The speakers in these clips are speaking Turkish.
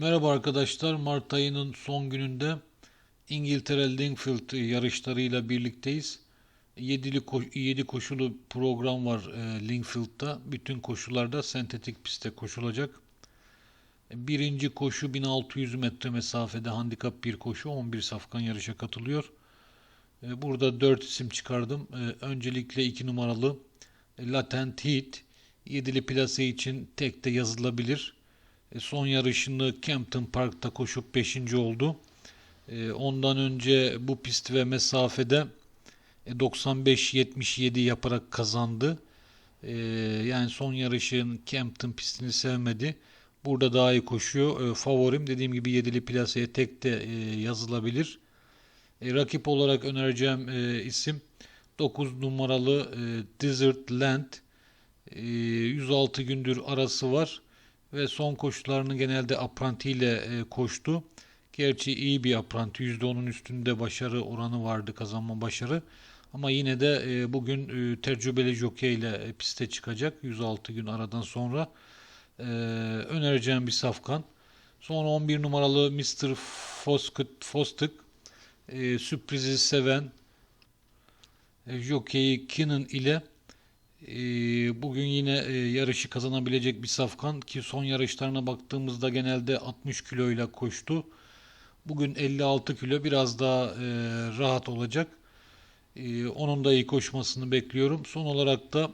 Merhaba arkadaşlar. Mart ayının son gününde İngiltere Lingfield yarışlarıyla birlikteyiz. 7'li ko 7 koşulu program var e, Lingfield'da. Bütün koşularda sentetik pistte koşulacak. Birinci koşu 1600 metre mesafede handikap bir koşu 11 safkan yarışa katılıyor. E, Burada 4 isim çıkardım. E, Öncelikle 2 numaralı Latent Heat 7'li plase için tek de yazılabilir. E, Son yarışını Campton Park'ta koşup 5. oldu. E, Ondan önce bu pist ve mesafede e, 95-77 yaparak kazandı. E, Yani son yarışın Campton pistini sevmedi. Burada daha iyi koşuyor. E, Favorim dediğim gibi 7'li plaseye tek de e, yazılabilir. E, Rakip olarak önereceğim e, isim 9 numaralı e, Desert Land. E, 106 gündür arası var ve son koşularını genelde apranti ile e, koştu. Gerçi iyi bir apranti. %10'un üstünde başarı oranı vardı kazanma başarı. Ama yine de e, bugün e, tecrübeli jockey ile piste çıkacak 106 gün aradan sonra. Önereceğim bir safkan. Sonra 11 numaralı Mr. Fostık. Sürprizi seven jockey Kinnan ile bugün yine e, yarışı kazanabilecek bir safkan ki son yarışlarına baktığımızda genelde 60 kiloyla koştu. Bugün 56 kilo biraz daha e, rahat olacak. E, onun da iyi koşmasını bekliyorum. Son olarak da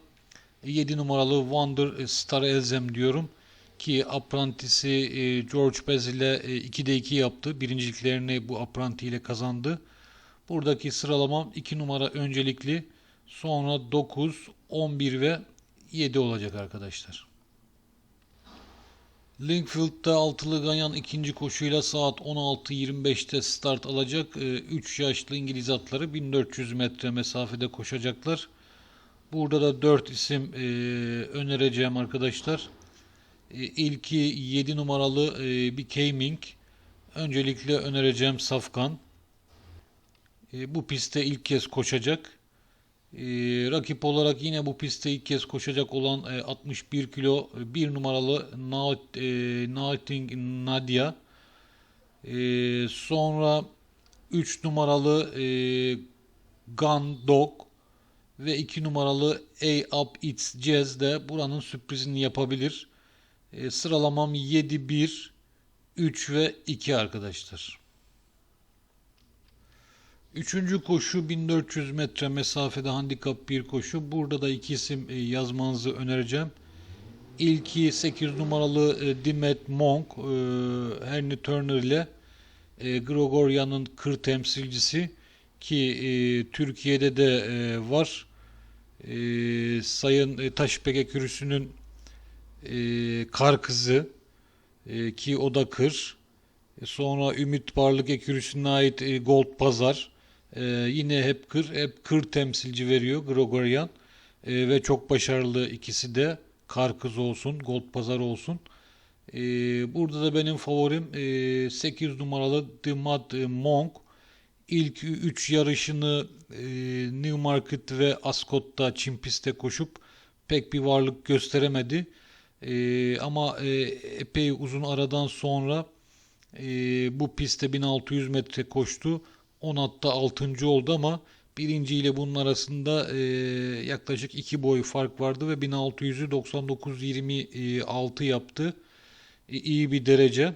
7 numaralı Wonder Star Elzem diyorum ki aprantisi e, George Bez ile e, 2'de 2 yaptı. Birinciliklerini bu apranti ile kazandı. Buradaki sıralamam 2 numara öncelikli, sonra 9, 11 ve 7 olacak arkadaşlar. Linkfield'da altılı ganyan ikinci koşuyla saat 16.25'te start alacak. 3 yaşlı İngiliz atları 1400 metre mesafede koşacaklar. Burada da 4 isim e, önereceğim arkadaşlar. E, İlki 7 numaralı bir K-Ming. Öncelikle önereceğim Safkan. Bu pistte ilk kez koşacak. E, rakip olarak yine bu pistte ilk kez koşacak olan e, 61 kilo 1 numaralı Naut, e, Nauting Nadia. E, sonra 3 numaralı e, Gun Dog ve 2 numaralı A Up It's Jazz de buranın sürprizini yapabilir. E, sıralamam 7, 1, 3 ve 2 arkadaşlar. Üçüncü koşu 1400 metre mesafede handikap bir koşu. Burada da iki isim e, yazmanızı önereceğim. İlki 8 numaralı e, Dimet Monk, e, Henry Turner ile Gregorian'ın kır temsilcisi ki Türkiye'de de var. Sayın e, Taşpek Ekürüsü'nün e, kar kızı ki o da kır. Sonra Ümit Barlık Ekürüsü'ne ait Gold Pazar. Ee, yine hep kır, hep kır temsilci veriyor Gregorian. Ee, ve çok başarılı ikisi de. Kar kız olsun, Gold Pazar olsun. Ee, burada da benim favorim e, 8 numaralı The Mad Monk. İlk 3 yarışını e, Newmarket ve Ascot'ta Çin pistte koşup pek bir varlık gösteremedi. E, ama e, epey uzun aradan sonra e, bu pistte 1600 metre koştu. 10 hatta 6. oldu ama birinci ile bunun arasında e, yaklaşık 2 boy fark vardı ve 1600'ü 99.26 yaptı. E, iyi bir derece.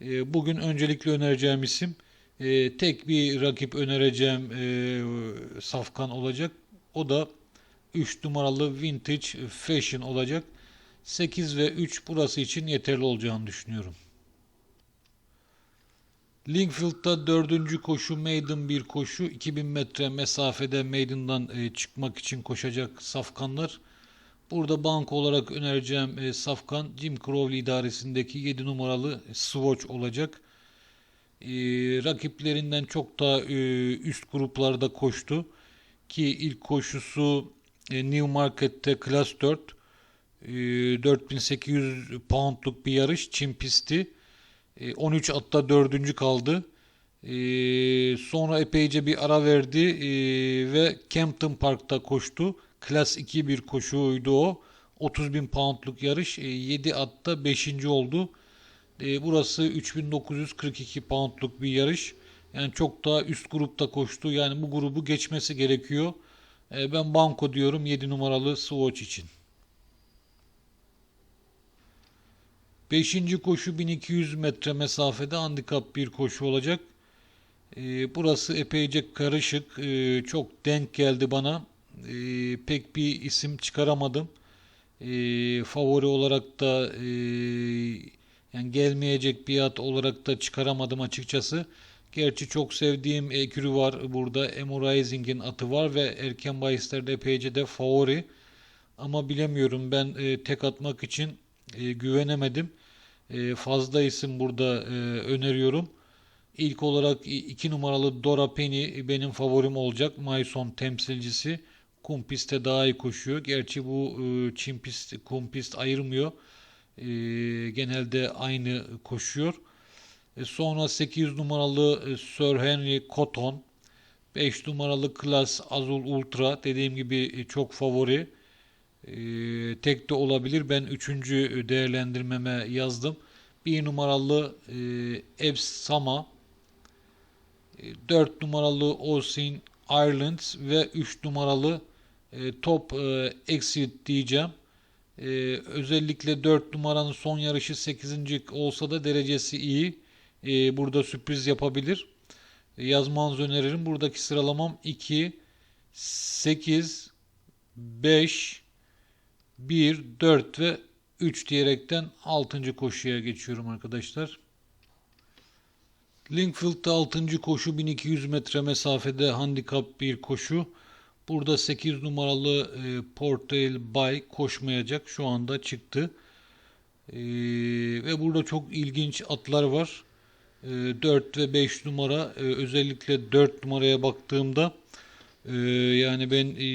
E, bugün öncelikle önereceğim isim e, tek bir rakip önereceğim e, safkan olacak. O da 3 numaralı Vintage Fashion olacak. 8 ve 3 burası için yeterli olacağını düşünüyorum. Linkfield'da dördüncü koşu maiden bir koşu. 2000 metre mesafede maiden'dan e, çıkmak için koşacak safkanlar. Burada bank olarak önereceğim e, safkan Jim Crowley idaresindeki 7 numaralı Swatch olacak. E, rakiplerinden çok daha e, üst gruplarda koştu. Ki ilk koşusu e, Newmarket'te Class 4. E, 4800 poundluk bir yarış. Çim pisti. 13 atta 4. kaldı. Ee, sonra epeyce bir ara verdi ee, ve Campton Park'ta koştu. Klas 2 bir koşuydu o. 30 bin poundluk yarış. 7 atta 5. oldu. E, burası 3942 poundluk bir yarış. Yani çok daha üst grupta koştu. Yani bu grubu geçmesi gerekiyor. E, ben banko diyorum 7 numaralı Swatch için. Beşinci koşu 1200 metre mesafede handikap bir koşu olacak. E, burası epeyce karışık. E, çok denk geldi bana. E, pek bir isim çıkaramadım. E, favori olarak da e, yani gelmeyecek bir at olarak da çıkaramadım açıkçası. Gerçi çok sevdiğim ekürü var burada. Emo atı var ve erken bahislerde epeyce de favori. Ama bilemiyorum ben e, tek atmak için e, güvenemedim. E, fazla isim burada e, öneriyorum. İlk olarak 2 numaralı Dora Penny benim favorim olacak. Mayson temsilcisi. Kum pistte daha iyi koşuyor. Gerçi bu e, çim pist, kum pist ayırmıyor. E, genelde aynı koşuyor. E, sonra 8 numaralı e, Sir Henry Cotton. 5 numaralı Class Azul Ultra. Dediğim gibi e, çok favori. E, tek de olabilir. Ben 3. değerlendirmeme yazdım. 1 numaralı e, Evs Sama. 4 numaralı Osin Ireland ve 3 numaralı e, Top e, Exit diyeceğim. E, özellikle 4 numaranın son yarışı 8. olsa da derecesi iyi. E, burada sürpriz yapabilir. E, yazmanızı öneririm. Buradaki sıralamam 2, 8, 5, 1, 4 ve 3 diyerekten 6. koşuya geçiyorum arkadaşlar. Linkfield'da 6. koşu 1200 metre mesafede handikap bir koşu. Burada 8 numaralı e, Portail Bay koşmayacak. Şu anda çıktı. E, ve burada çok ilginç atlar var. E, 4 ve 5 numara e, özellikle 4 numaraya baktığımda e, yani ben e,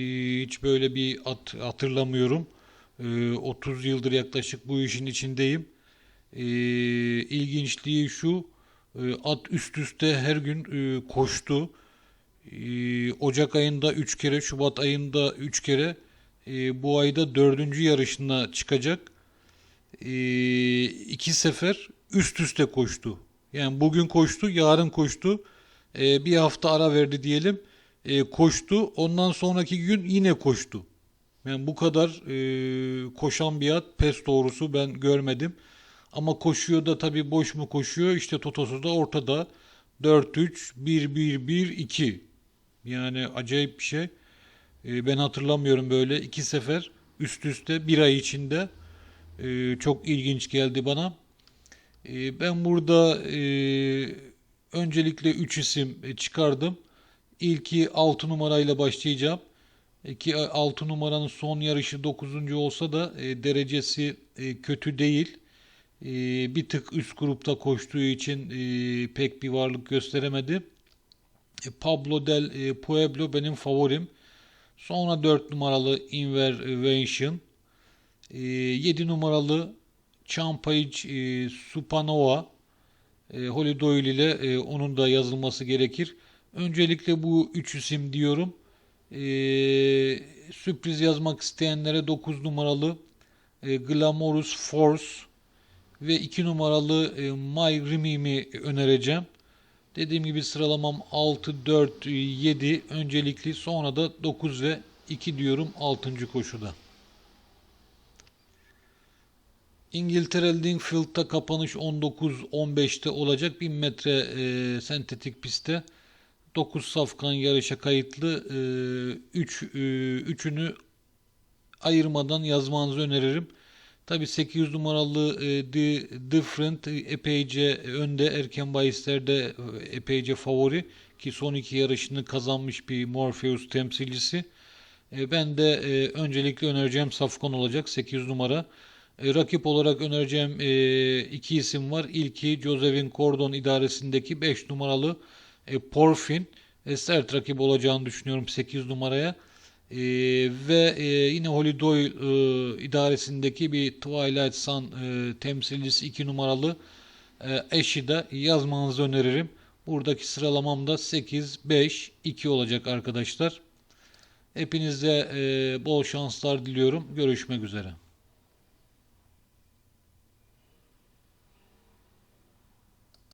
hiç böyle bir at hatırlamıyorum. E, 30 yıldır yaklaşık bu işin içindeyim. E, ilginçliği şu e, at üst üste her gün e, koştu. E, Ocak ayında 3 kere, Şubat ayında 3 kere, e, bu ayda 4. yarışına çıkacak. E, iki sefer üst üste koştu. Yani bugün koştu, yarın koştu. Bir hafta ara verdi diyelim. Koştu. Ondan sonraki gün yine koştu. Yani bu kadar e, koşan bir at pes doğrusu ben görmedim. Ama koşuyor da tabii boş mu koşuyor? İşte Totosu da ortada. 4-3, 1-1-1-2. Yani acayip bir şey. E, ben hatırlamıyorum böyle iki sefer üst üste bir ay içinde. E, çok ilginç geldi bana. E, ben burada e, öncelikle 3 isim çıkardım. İlki 6 numarayla başlayacağım. Ki 6 numaranın son yarışı 9. olsa da e, derecesi e, kötü değil. E, bir tık üst grupta koştuğu için e, pek bir varlık gösteremedi. E, Pablo del e, Pueblo benim favorim. Sonra 4 numaralı Inversion. E, 7 numaralı Champage e, Supanova. E, Holly Doyle ile e, onun da yazılması gerekir. Öncelikle bu 3 isim diyorum. E, sürpriz yazmak isteyenlere 9 numaralı e, Glamorous Force ve 2 numaralı e, My Rimim'i önereceğim. Dediğim gibi sıralamam 6, 4, 7 öncelikli sonra da 9 ve 2 diyorum 6. koşuda. İngiltere Lingfield'da kapanış 19-15'te olacak 1000 metre e, sentetik pistte 9 safkan yarışa kayıtlı 3 e, e, üçünü ayırmadan yazmanızı öneririm. Tabi 800 numaralı e, The Different epeyce önde erken bahislerde epeyce favori ki son iki yarışını kazanmış bir Morpheus temsilcisi. Ben de öncelikle önereceğim Safkan olacak 800 numara. Rakip olarak önereceğim iki isim var. İlki Josephine Cordon idaresindeki 5 numaralı e, Porfin. E, sert rakip olacağını düşünüyorum 8 numaraya. E, ve e, yine Holly Doyle e, idaresindeki bir Twilight Sun e, temsilcisi 2 numaralı e, eşi de yazmanızı öneririm. Buradaki sıralamam da 8, 5, 2 olacak arkadaşlar. Hepinize e, bol şanslar diliyorum. Görüşmek üzere.